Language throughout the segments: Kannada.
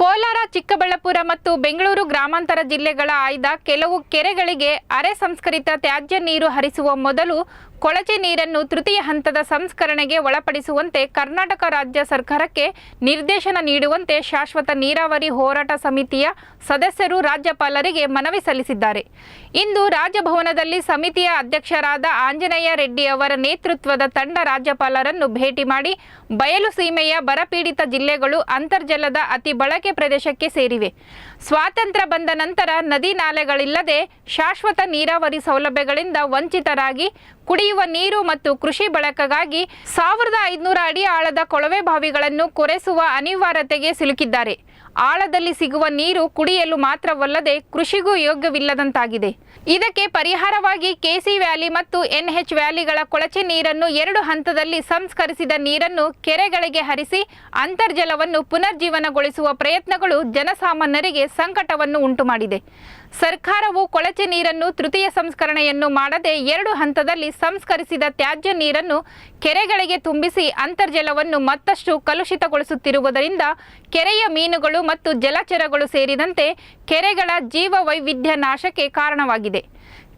ಕೋಲಾರ, ಚಿಕ್ಕಬಳ್ಳಾಪುರ ಮತ್ತು ಬೆಂಗಳೂರು ಗ್ರಾಮಾಂತರ ಜಿಲ್ಲೆಗಳ ಆಯ್ದ ಕೆಲವು ಕೆರೆಗಳಿಗೆ ಅರೆ ಸಂಸ್ಕರಿತ ತ್ಯಾಜ್ಯ ನೀರು ಹರಿಸುವ ಮೊದಲು ಕೊಳಚೆ ನೀರನ್ನು ತೃತೀಯ ಹಂತದ ಸಂಸ್ಕರಣೆಗೆ ಒಳಪಡಿಸುವಂತೆ ಕರ್ನಾಟಕ ರಾಜ್ಯ ಸರ್ಕಾರಕ್ಕೆ ನಿರ್ದೇಶನ ನೀಡುವಂತೆ ಶಾಶ್ವತ ನೀರಾವರಿ ಹೋರಾಟ ಸಮಿತಿಯ ಸದಸ್ಯರು ರಾಜ್ಯಪಾಲರಿಗೆ ಮನವಿ ಸಲ್ಲಿಸಿದ್ದಾರೆ. ಇಂದು ರಾಜಭವನದಲ್ಲಿ ಸಮಿತಿಯ ಅಧ್ಯಕ್ಷರಾದ ಆಂಜನೇಯ ರೆಡ್ಡಿ ಅವರ ನೇತೃತ್ವದ ತಂಡ ರಾಜ್ಯಪಾಲರನ್ನು ಭೇಟಿ ಮಾಡಿ ಬಯಲು ಸೀಮೆಯ ಬರಪೀಡಿತ ಜಿಲ್ಲೆಗಳು ಅಂತರ್ಜಲದ ಅತಿ ಬಳಕೆ ಪ್ರದೇಶಕ್ಕೆ ಸೇರಿವೆ. ಸ್ವಾತಂತ್ರ್ಯ ಬಂದ ನಂತರ ನದಿ ನಾಲೆಗಳಿಲ್ಲದೆ ಶಾಶ್ವತ ನೀರಾವರಿ ಸೌಲಭ್ಯಗಳಿಂದ ವಂಚಿತರಾಗಿ ಕುಡಿಯುವ ನೀರು ಮತ್ತು ಕೃಷಿ ಬಳಕೆಗಾಗಿ ಸಾವಿರದ ಐದುನೂರ ಅಡಿ ಆಳದ ಕೊಳವೆ ಬಾವಿಗಳನ್ನು ಕೊರೆಸುವ ಅನಿವಾರ್ಯತೆಗೆ ಸಿಲುಕಿದ್ದಾರೆ. ಆಳದಲ್ಲಿ ಸಿಗುವ ನೀರು ಕುಡಿಯಲು ಮಾತ್ರವಲ್ಲದೆ ಕೃಷಿಗೂ ಯೋಗ್ಯವಿಲ್ಲದಂತಾಗಿದೆ. ಇದಕ್ಕೆ ಪರಿಹಾರವಾಗಿ ಕೆಸಿ ವ್ಯಾಲಿ ಮತ್ತು ಎನ್ಎಚ್ ವ್ಯಾಲಿಗಳ ಕೊಳಚೆ ನೀರನ್ನು ಎರಡು ಹಂತದಲ್ಲಿ ಸಂಸ್ಕರಿಸಿದ ನೀರನ್ನು ಕೆರೆಗಳಿಗೆ ಹರಿಸಿ ಅಂತರ್ಜಲವನ್ನು ಪುನರ್ಜೀವನಗೊಳಿಸುವ ಪ್ರಯತ್ನಗಳು ಜನಸಾಮಾನ್ಯರಿಗೆ ಸಂಕಟವನ್ನು ಉಂಟುಮಾಡಿದೆ. ಸರ್ಕಾರವು ಕೊಳಚೆ ನೀರನ್ನು ತೃತೀಯ ಸಂಸ್ಕರಣೆಯನ್ನು ಮಾಡದೆ ಎರಡು ಹಂತದಲ್ಲಿ ಸಂಸ್ಕರಿಸಿದ ತ್ಯಾಜ್ಯ ನೀರನ್ನು ಕೆರೆಗಳಿಗೆ ತುಂಬಿಸಿ ಅಂತರ್ಜಲವನ್ನು ಮತ್ತಷ್ಟು ಕಲುಷಿತಗೊಳಿಸುತ್ತಿರುವುದರಿಂದ ಕೆರೆಯ ಮೀನುಗಳು ಮತ್ತು ಜಲಚರಗಳು ಸೇರಿದಂತೆ ಕೆರೆಗಳ ಜೀವ ವೈವಿಧ್ಯ ನಾಶಕ್ಕೆ ಕಾರಣವಾಗಿದೆ.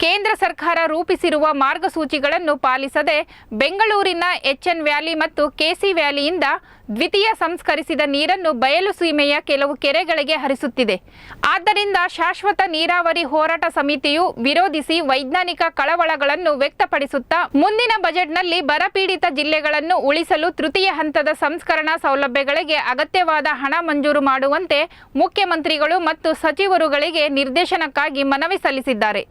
ಕೇಂದ್ರ ಸರ್ಕಾರ ರೂಪಿಸಿರುವ ಮಾರ್ಗಸೂಚಿಗಳನ್ನು ಪಾಲಿಸದೆ ಬೆಂಗಳೂರಿನ ಎಚ್ಎನ್ ವ್ಯಾಲಿ ಮತ್ತು ಕೆಸಿ ವ್ಯಾಲಿಯಿಂದ ದ್ವಿತೀಯ ಸಂಸ್ಕರಿಸಿದ ನೀರನ್ನು ಬಯಲು ಸೀಮೆಯ ಕೆಲವು ಕೆರೆಗಳಿಗೆ ಹರಿಸುತ್ತಿದೆ. ಆದ್ದರಿಂದ ಶಾಶ್ವತ ನೀರಾವರಿ ಹೋರಾಟ ಸಮಿತಿಯು ವಿರೋಧಿಸಿ ವೈಜ್ಞಾನಿಕ ಕಳವಳಗಳನ್ನು ವ್ಯಕ್ತಪಡಿಸುತ್ತಾ, ಮುಂದಿನ ಬಜೆಟ್ನಲ್ಲಿ ಬರಪೀಡಿತ ಜಿಲ್ಲೆಗಳನ್ನು ಉಳಿಸಲು ತೃತೀಯ ಹಂತದ ಸಂಸ್ಕರಣಾ ಸೌಲಭ್ಯಗಳಿಗೆ ಅಗತ್ಯವಾದ ಹಣ ಮಂಜೂರು ಮಾಡುವಂತೆ ಮುಖ್ಯಮಂತ್ರಿಗಳು ಮತ್ತು ಸಚಿವರುಗಳಿಗೆ ನಿರ್ದೇಶನಕ್ಕಾಗಿ ಮನವಿ ಸಲ್ಲಿಸಿದ್ದಾರೆ.